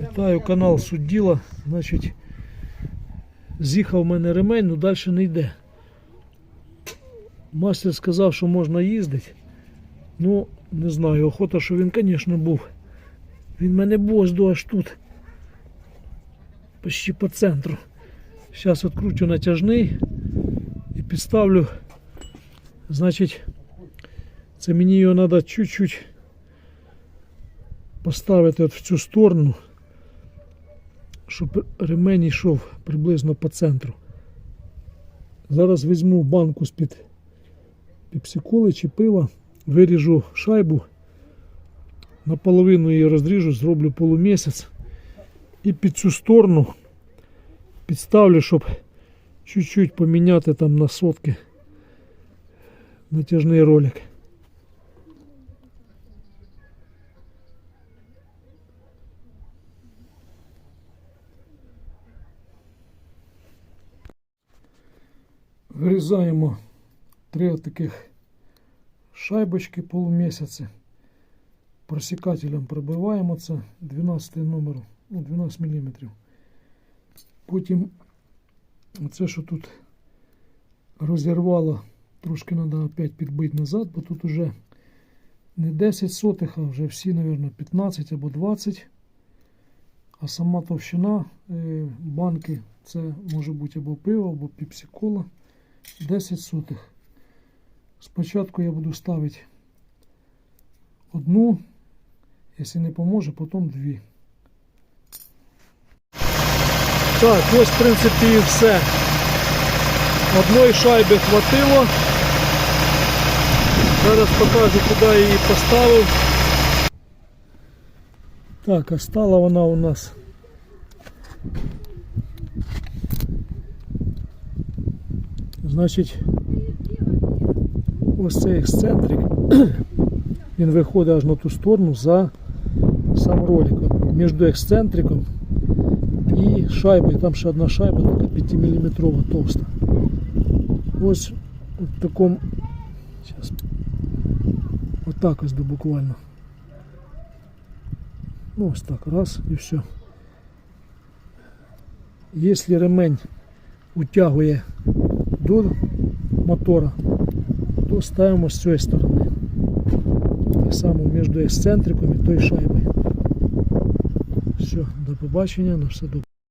Вітаю канал Судділа. Значить, з'їхав в мене ремень, ну далі не йде. Мастер сказав, що можна їздити. Ну, не знаю, охота, що він, звісно, був. Він мене бозду аж тут. Почти по центру. Зараз відкручу натяжний і підставлю. Значить, це мені його треба чуть-чуть поставити от в цю сторону, щоб ремень йшов приблизно по центру. Зараз візьму банку з-під пепсиколи чи пива, виріжу шайбу, наполовину її розріжу, зроблю полумісяць і під цю сторону підставлю, щоб чуть-чуть поміняти там на сотки натяжний ролик. Вирізаємо три таких шайбочки полумісяці. Просікателем пробиваємо це 12 номер, ну 12 мм. Потім це, що тут розірвало, трошки треба опять підбити назад, бо тут уже не 10 сотих, а вже всі, мабуть, 15 або 20. А сама товщина е, банки це може бути або пиво, або піпсі-кола. 10 сотих. Спочатку я буду ставити одну, якщо не поможе, потім дві. Так, ось в принципі і все. Одної шайби хватило. Зараз покажу, куди я її поставив. Так, а стала вона у нас Значить, ось цей ексцентрик, він виходить аж на ту сторону за сам роликом. Між ексцентриком і шайбою, там ще одна шайба, така 5-мм товста. Ось в такому. Зараз. Отак ось буквально. Ну ось так, раз і все. Якщо ремень утягує до мотора, то ставимо з цієї сторони. Так само між ексцентриком і тою шайбою. Все, до побачення, на все добре.